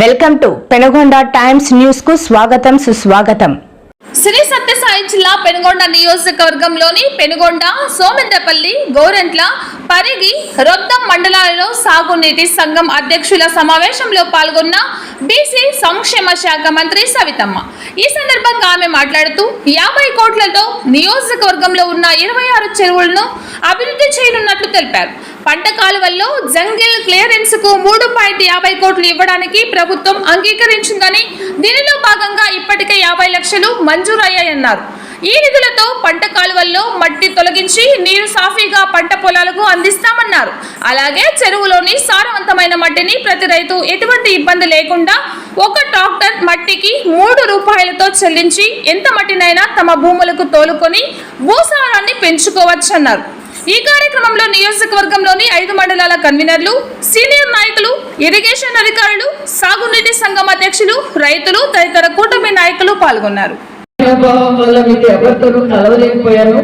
Welcome to Penagonda times న్యూస్కు స్వాగతం సుస్వాగతం. శ్రీ సత్యసాయి జిల్లా పెనుగొండ నియోజకవర్గంలోని పెనుగొండ సోమెందపల్లి గోరెంట్ల పరిగి రొద్దం మండలాలలో సాగునీటి సంఘం అధ్యక్షుల సమావేశంలో పాల్గొన్న బీసీ సంక్షేమ శాఖ మంత్రి సవితమ్మ. ఈ సందర్భంగా ఆమె మాట్లాడుతూ యాభై కోట్లతో నియోజకవర్గంలో ఉన్న ఇరవై ఆరు చెరువులను అభివృద్ధి చేయనున్నట్లు తెలిపారు. పంట కాలువల్లో జంగిల్ క్లియరెన్స్కు మూడు పాయింట్ యాభై కోట్లు ఇవ్వడానికి ప్రభుత్వం అంగీకరించిందని దీనిలో భాగంగా ఇప్పటికే యాభై లక్షలు మంజూరయ్యాయన్నారు. ఈ నిధులతో పంట కాలువల్లో మట్టి తొలగించి నీరు సాఫీగా పంట పొలాలకు అందిస్తామన్నారు. అలాగే చెరువులోని సారవంతమైన మట్టిని ప్రతి రైతు ఎటువంటి ఇబ్బంది లేకుండా ఒక ట్రాక్టర్ మట్టికి మూడు రూపాయలతో చెల్లించి ఎంత మట్టినైనా తమ భూములకు తోలుకొని భూసారాన్ని పెంచుకోవచ్చన్నారు. ఈ కార్యక్రమంలో నియోజకవర్గంలోని ఐదు మండలాల కన్వీనర్లు సీనియర్ నాయకులు ఇరిగేషన్ అధికారులు సాగునీటి సంఘం అధ్యక్షులు రైతులు తదితర కూటమి నాయకులు పాల్గొన్నారు. ప్రభావం వల్ల మీకు ఎవరితోనూ కలవలేకపోయాను.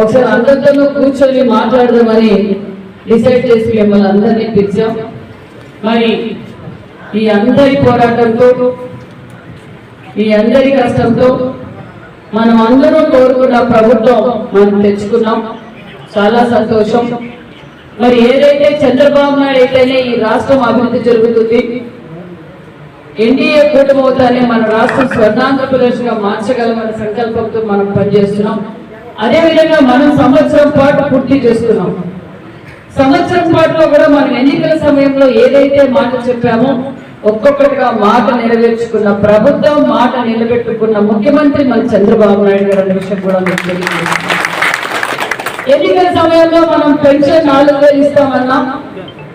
ఒకసారి అందరితోనూ కూర్చొని మాట్లాడదామని డిసైడ్ చేసి మిమ్మల్ని అందరినీ పిలిచాం. మరి ఈ అందరి పోరాటంతో ఈ అందరి కష్టంతో మనం అందరూ కోరుకున్న ప్రభుత్వం మనం తెచ్చుకున్నాం. చాలా సంతోషం. మరి ఏదైతే చంద్రబాబు నాయుడు అయితేనే ఈ రాష్ట్రం అభివృద్ధి జరుగుతుంది ఎన్డీఏ కూటమవుతానే మన రాష్ట్రం స్వర్ణాంధ్రప్రదేశ్గా మార్చగలమనే సంకల్పంతో మనం పనిచేస్తున్నాం. అదే విధంగా మనం సంవత్సరం పాటు పూర్తి చేస్తున్నాం. సంవత్సరం పాటులో కూడా మనం ఎన్నికల సమయంలో ఏదైతే మాట చెప్పామో ఒక్కొక్కటిగా మాట నెరవేర్చుకున్న ప్రభుత్వం మాట నిలబెట్టుకున్న ముఖ్యమంత్రి మన చంద్రబాబు నాయుడు గారు అనే విషయం కూడా మీకు తెలియజేస్తున్నాం ఎన్నికల సమయంలో మనం పెన్షన్ నాలుగు వేలు ఇస్తామన్నా?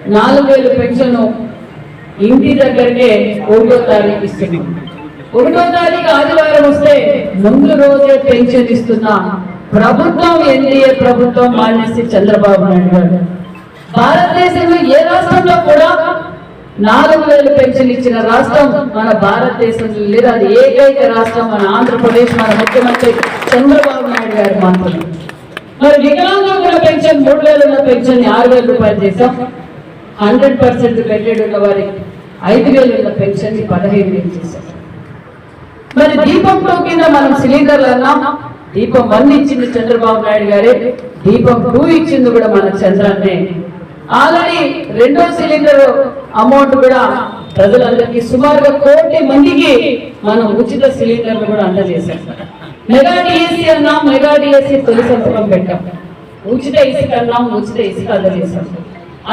నాలుగు వేలు పెన్షన్ ఇంటి దగ్గరకే ఒకటో తారీఖు ఇస్తున్నాం. ఒకటో తారీఖు ఆదివారం వస్తే ముందు రోజే పెన్షన్ ఇస్తున్నా. ప్రభుత్వం ఎన్డీఏ ప్రభుత్వం మానేసి చంద్రబాబు నాయుడు గారు. భారతదేశంలో ఏ రాష్ట్రంలో కూడా నాలుగు వేలు పెన్షన్ ఇచ్చిన రాష్ట్రం మన భారతదేశంలో లేదా. అది ఏకైక రాష్ట్రం మన ఆంధ్రప్రదేశ్ మన ముఖ్యమంత్రి చంద్రబాబు నాయుడు గారు మాత్రమే. మరి వికలాంగుల పెన్షన్ మూడు వేలు ఉన్న పెన్షన్ ఆరు వేల రూపాయలు చేసాం హండ్రెడ్ పర్సెంట్ బెడ్డెడ్ ఉన్న వారికి ఐదు వేలు ఉన్న పెన్షన్ పదహైదు వేలు చేసాం మరి దీపం టూ కింద మనం సిలిండర్లు అన్నాం. దీపం వన్ ఇచ్చింది చంద్రబాబు నాయుడు గారే. దీపం టూ ఇచ్చింది కూడా మన చంద్రాన్నే. ఆల్రెడీ రెండో సిలిండర్ అమౌంట్ కూడా ప్రజలందరికీ సుమారుగా కోటి మందికి మనం ఉచిత సిలిండర్లు కూడా అందజేశాం. మెగా డిఎస్సి అన్నాం మెగా డిఎస్సి తొలి సంవత్సరం పెట్టాం. ఉచిత ఇసుక అన్నాం ఉచిత ఇసుక అందజేశాం.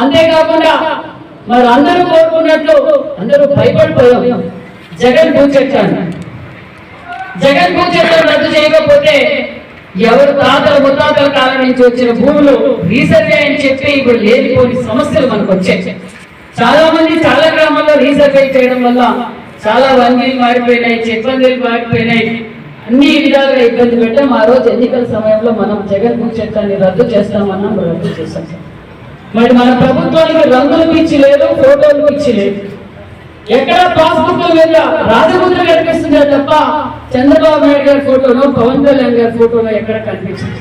అంతేకాకుండా మరి అందరూ కోరుకున్నట్లు అందరూ భయపడిపోయాం. జగన్ భూచక్రాన్ని జగన్ భూచక్రం రద్దు చేయకపోతే ఎవరు తాతల ముత్తాతల కాలం నుంచి వచ్చిన భూములు రీసర్వే అని చెప్పి ఇప్పుడు లేనిపోని సమస్యలు మనకు వచ్చాయి. చాలా మంది చాలా గ్రామాల్లో రీసర్వే చేయడం వల్ల చాలా వంగిలు మారిపోయినాయి చెట్లందీలు మారిపోయినాయి. అన్ని విధాలుగా ఇబ్బంది పెట్టాం. ఆ రోజు ఎన్నికల సమయంలో మనం జగన్ చట్టాన్ని రద్దు చేస్తామన్నాం రద్దు చేస్తాం మరి మన ప్రభుత్వానికి రంగులు పిచ్చి లేదు ఫోటోలు పిచ్చి లేదు. ఎక్కడ పాస్బుక్ మీద రాజముద్ర కనిపిస్తుందే తప్ప చంద్రబాబు నాయుడు గారి ఫోటోను పవన్ కళ్యాణ్ గారి ఫోటోను ఎక్కడ కనిపించింది.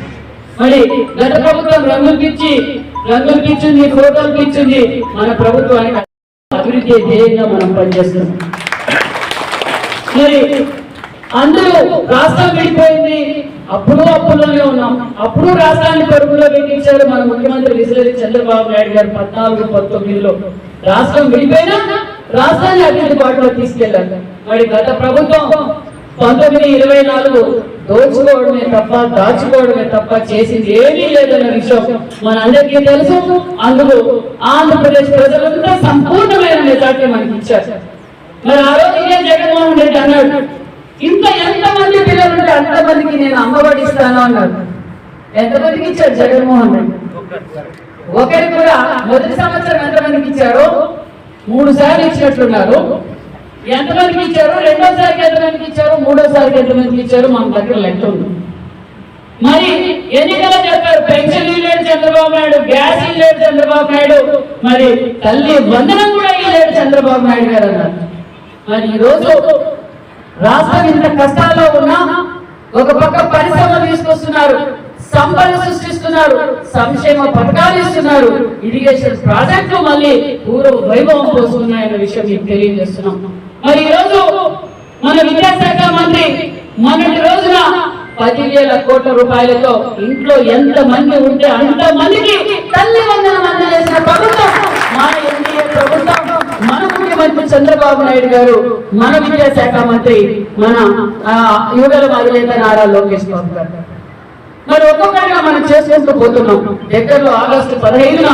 మరి గత ప్రభుత్వం రంగులు పిచ్చి రంగులు పిచ్చింది ఫోటోలు పిచ్చింది మన ప్రభుత్వానికి అభివృద్ధి ధ్యేయంగా మనం పనిచేస్తున్నాం. మరి అందులో రాష్ట్రం విడిపోయింది. అప్పుడు అప్పుల్లోనే ఉన్నాం. అప్పుడు రాష్ట్రాన్ని పరుగులో పెట్టించారు మన ముఖ్యమంత్రి విసిరేది చంద్రబాబు నాయుడు గారు పద్నాలుగు పంతొమ్మిదిలో. రాష్ట్రం విడిపోయినా రాష్ట్రాన్ని అభివృద్ధి బాటలో తీసుకెళ్ళారు మరి గత ప్రభుత్వం పంతొమ్మిది ఇరవై నాలుగు దోచుకోవడమే తప్ప దాచుకోవడమే తప్ప చేసింది ఏమీ లేదన్న విషయం మన అందరికీ తెలుసు. అందులో ఆంధ్రప్రదేశ్ ప్రజలంతా సంపూర్ణమైన మెజార్టీ మనకి ఇచ్చారు మరి ఆ రోజు ఇదే జగన్మోహన్ రెడ్డి అన్నాడు ఇంత ఎంతమంది పిల్లలు ఉంటే అంతమందికి నేను అమ్మఒడి ఇస్తాను అన్నాడు. ఎంతమందికి ఇచ్చాడు జగన్మోహన్ రెడ్డి? ఒకరి కూడా మొదటి సంవత్సరం ఎంతమందికి ఇచ్చారు? మూడు సార్లు ఇచ్చినట్లున్నారు ఎంతమందికి ఇచ్చారు? రెండోసారికి ఎంతమందికి ఇచ్చారు? మూడోసారికి ఎంతమందికి ఇచ్చారు మన దగ్గర లెక్క ఉంది. మరి ఎన్నికల చెప్పారు పెన్షన్ ఇల్లేడు చంద్రబాబు నాయుడు గ్యాస్ ఇల్లేడు చంద్రబాబు నాయుడు. మరి తల్లి వందనం కూడా ఇల్లేడు చంద్రబాబు నాయుడు గారు అన్నారు. మరి ఈ రోజు రాష్ట్రం ఇంత కష్టాల్లో ఉన్నా ఒక పక్క పరిశ్రమ తీసుకొస్తున్నారు సంపద సృష్టిస్తున్నారు సంక్షేమ పథకాలు ఇస్తున్నారు ఇరిగేషన్ ప్రాజెక్టులు మళ్ళీ పూర్వ వైభవం పోస్తున్నాయన్న విషయం మీకు తెలియజేస్తున్నాం. మరి ఈరోజు మన విద్యాశాఖ మంత్రి మొన్నటి రోజున పదివేల కోట్ల రూపాయలతో ఇంట్లో ఎంత మంది ఉంటే అంత మందికి తల్లి వందనం అందజేసిన ప్రభుత్వం మన ఎన్డీఏ ప్రభుత్వం మన ముఖ్యమంత్రి చంద్రబాబు నాయుడు గారు మన విద్యాశాఖ మంత్రి మన యువగల అధినేత నారా లోకేష్ బాబు గారు. మరి ఒక్కొక్కరిగా మనం చేసుకుంటూ పోతున్నాం. దగ్గరలో ఆగస్టు పదహైదున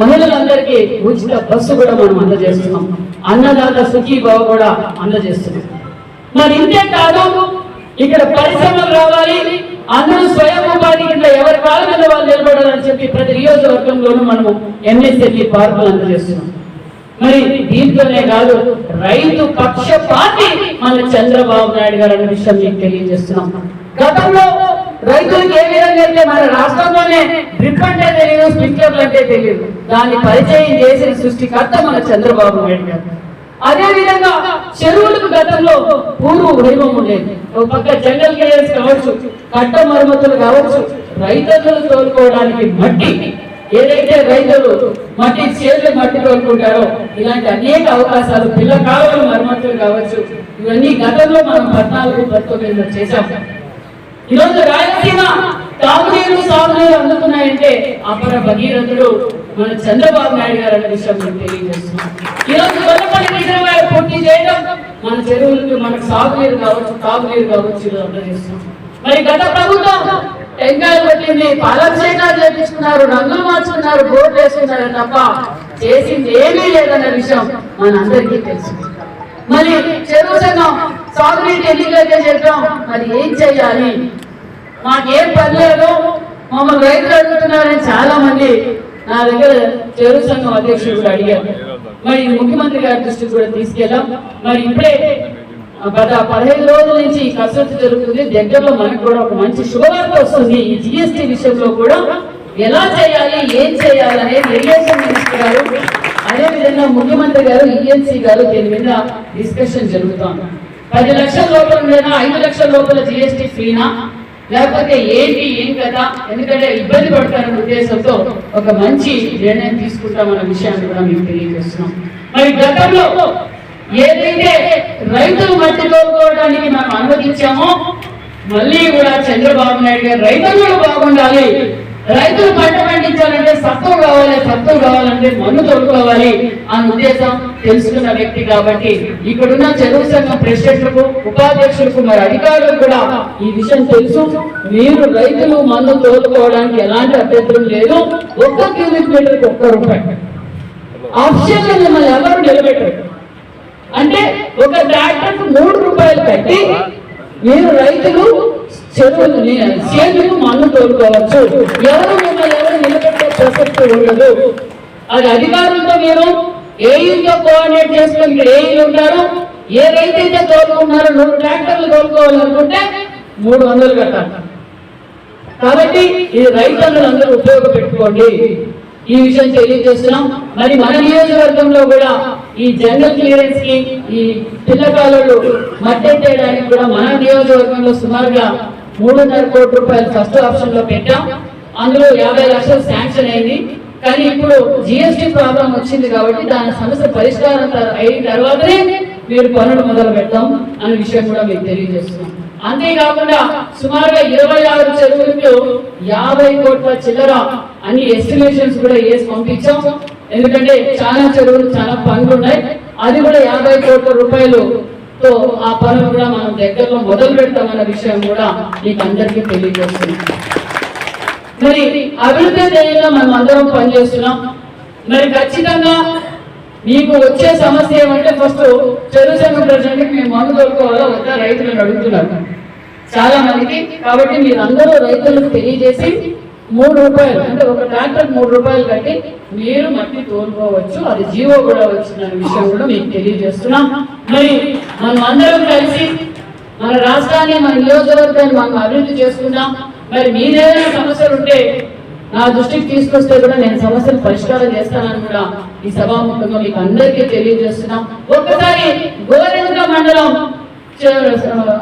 మహిళలందరికీ ఉచిత బస్సు కూడా మనం అందజేస్తున్నాం. అన్నదాత సుఖీ బావ కూడా అందజేస్తున్నాం. మరి ఇంతే కాదు ఇక్కడ పరిశ్రమలు రావాలి అందరూ స్వయం ఉపాధి కింద ఎవరి కాలం మీద వాళ్ళు నిలబడాలని చెప్పి ప్రతి నియోజకవర్గంలోనూ మనము ఎంఎస్ఎల్ఈ పార్కులు అందజేస్తున్నాం. మరి దీంట్లోనే కాదు రైతు పక్షపాతి పార్టీ మన చంద్రబాబు నాయుడు గారు అనే విషయం మీకు తెలియజేస్తున్నాం. గతంలో రైతులకు ఏ విధంగా అయితే మన రాష్ట్రంలోనే డ్రిప్ అంటే తెలియదు స్ప్రింక్లర్లు అంటే తెలియదు. దాన్ని పరిచయం చేసిన సృష్టికర్త మన చంద్రబాబు నాయుడు గారు. అదే విధంగా చెరువులకు గతంలో పూర్వ వైభవం ఉండేది. ఒక పక్క జంగల్ కావచ్చు కట్ట మరమ్మతులు కావచ్చు రైతులను తోలుకోవడానికి మట్టి ఏదైతే రైతులు మట్టి చేతులు మట్టి కోరుకుంటారో ఇలాంటి అనేక అవకాశాలు పిల్ల కాలువలు మరమ్మతులు కావచ్చు. ఇవన్నీ గతంలో మనం పద్నాలుగు పంతొమ్మిదిలో చేశాం. ఈరోజు రాయలసీమ తాగునీరు సాగునీరు అందుతున్నాయంటే అపర భగీరథుడు మన చంద్రబాబు నాయుడు గారు అనే విషయం మీకు తెలియజేస్తున్నాం. ఈరోజు గొల్లపల్లి రిజర్వాయర్ పూర్తి చేయడం మన చెరువులకు మనకు సాగునీరు కావచ్చు తాగునీరు కావచ్చు ఇది అందజేస్తున్నాం. మరి గత ప్రభుత్వం టెంకాయ కొట్టింది పాలాభిషేకాలు చేపించుకున్నారు రంగులు మార్చుకున్నారు బోర్డు వేసుకున్నారు తప్ప చేసింది ఏమీ లేదన్న విషయం మనందరికీ తెలుసు. మరి చెరువు సంఘం సాగునీటి ఎన్నికలైతే చెప్పాం మరి ఏం చేయాలి? మాకేం పర్లేదు మమ్మల్ని రైతులు అడుగుతున్నారని చాలా మంది నా దగ్గర చెరువు సంఘం అధ్యక్షుడు కూడా అడిగారు. మరి ముఖ్యమంత్రి గారి దృష్టికి కూడా తీసుకెళ్ళాం మరి ఇప్పుడే గత పదహైదు రోజుల నుంచి ఈ కసరత్తు జరుగుతుంది. దగ్గరలో మనకు కూడా ఒక మంచి శుభవార్త వస్తుంది. ఈ జిఎస్టీ విషయంలో కూడా ఎలా చేయాలి ఏం చేయాలి అనేది ఇరిగేషన్ మినిస్టర్ గారు అదే విధంగా ముఖ్యమంత్రి గారు ఈఎన్సీ గారు దీని మీద డిస్కషన్ జరుగుతోంది. పది లక్షల లోపల ఉండేనా ఐదు లక్షల లోపల జిఎస్టీ ఫ్రీనా లేకపోతే ఏంటి ఏం కదా ఎందుకంటే ఇబ్బంది పడతారన్న ఉద్దేశంతో ఒక మంచి నిర్ణయం తీసుకుంటామన్న విషయాన్ని కూడా మేము తెలియజేస్తున్నాం. మరి గతంలో ఏదైతే రైతులు మట్టి తోలుకోవడానికి మనం అనుమతించామో మళ్ళీ కూడా చంద్రబాబు నాయుడు గారు రైతులు కూడా బాగుండాలి. రైతులు పంట పండించాలంటే సత్వం కావాలి సత్వం కావాలంటే మన్ను తోడుకోవాలి అన్న ఉద్దేశం తెలుసుకున్న వ్యక్తి కాబట్టి ఇక్కడున్న చదువు సంఘం ప్రెసిడెంట్లకు ఉపాధ్యక్షులకు మరి అధికారులకు కూడా ఈ విషయం తెలుసు. మీరు రైతులు మందు తోలుకోవడానికి ఎలాంటి అభ్యంతరం లేదు. ఒక్క క్యూబిక్ మీటర్కి ఒక్క రూపాయి. ఆప్షన్ మిమ్మల్ని ఎవరు నిలబెట్టరు. అంటే ఒక ట్రాక్టర్ మూడు రూపాయలు కట్టి మీరు రైతులు చెరువులు చేతులకు మన్ను తోలుకోవచ్చు. ఎవరు మిమ్మల్ని ఎవరు నిలబెట్టే ప్రసక్తి ఉండదు. అది అధికారులతో మీరు ఏఈతో కోఆర్డినేట్ చేసుకుని ఇక్కడ ఏఈలు ఉంటారు. ఏ రైతు అయితే తోలుకున్నారో నూరు ట్రాక్టర్లు తోలుకోవాలనుకుంటే మూడు వందలు కట్టాలి. కాబట్టి ఇది రైతులందరూ ఉపయోగపెట్టుకోండి ఈ విషయం తెలియజేస్తున్నాం. మరి మన నియోజకవర్గంలో కూడా ఈ జనరల్ క్లియరెన్స్కి ఈ పిల్లకాలు చేయడానికి కూడా మన నియోజకవర్గంలో సుమారుగా మూడున్నర కోటి రూపాయలు ఫస్ట్ ఆప్షన్లో పెట్టాం. అందులో యాభై లక్షలు శాంక్షన్ అయింది. కానీ ఇప్పుడు జిఎస్టి ప్రాబ్లం వచ్చింది కాబట్టి దాని సమస్య పరిష్కారం అయిన తర్వాతనే మీరు పనులు మొదలు పెడతాం అనే విషయం కూడా మీకు తెలియజేస్తున్నాం. అంతేకాకుండా సుమారుగా ఇరవై ఆరు చెరువులకు యాభై కోట్ల చిల్లర అన్ని ఎస్టిమేషన్స్ కూడా వేసి పంపించాం. ఎందుకంటే చాలా చెరువులు చాలా పనులు ఉన్నాయి. అది కూడా యాభై కోట్ల రూపాయలు తో ఆ పనులు కూడా మనం దగ్గరలో మొదలు పెడతామన్న విషయం కూడా మీకు అందరికీ తెలియజేస్తున్నాం మరి అభివృద్ధి ధ్యేయంగా మనం అందరం పనిచేస్తున్నాం. మరి ఖచ్చితంగా మీకు వచ్చే సమస్య ఏమంటే ఫస్ట్ చెరువు సంఘం మేము మందు దొరుకోవాలో వద్ద? రైతులను అడుగుతున్నారు. చాలా మందికి. కాబట్టి మీరు అందరూ రైతులకు తెలియజేసి మూడు రూపాయలు. అంటే ఒక ట్రాక్టర్ మూడు రూపాయలు కట్టి మీరు మట్టి తోలుకోవచ్చు. అది జీవో కూడా వచ్చిన విషయం కూడా మీకు తెలియజేస్తున్నాం. మరి మనం అందరం కలిసి మన రాష్ట్రాన్ని మన నియోజకవర్గాన్ని మనం అభివృద్ధి చేసుకుందాం. మరి మీదేమైనా సమస్యలు ఉంటే నా దృష్టికి తీసుకొస్తే కూడా నేను సమస్యలు పరిష్కారం చేస్తానని కూడా ఈ సభాముఖంగా మీకు అందరికీ తెలియజేస్తున్నాం. ఒక్కసారి గోరెంద్ర మండలం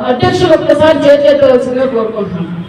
అధ్యక్షులు ఒక్కసారి చేతులెత్తవలసిందిగా కోరుకుంటున్నాం.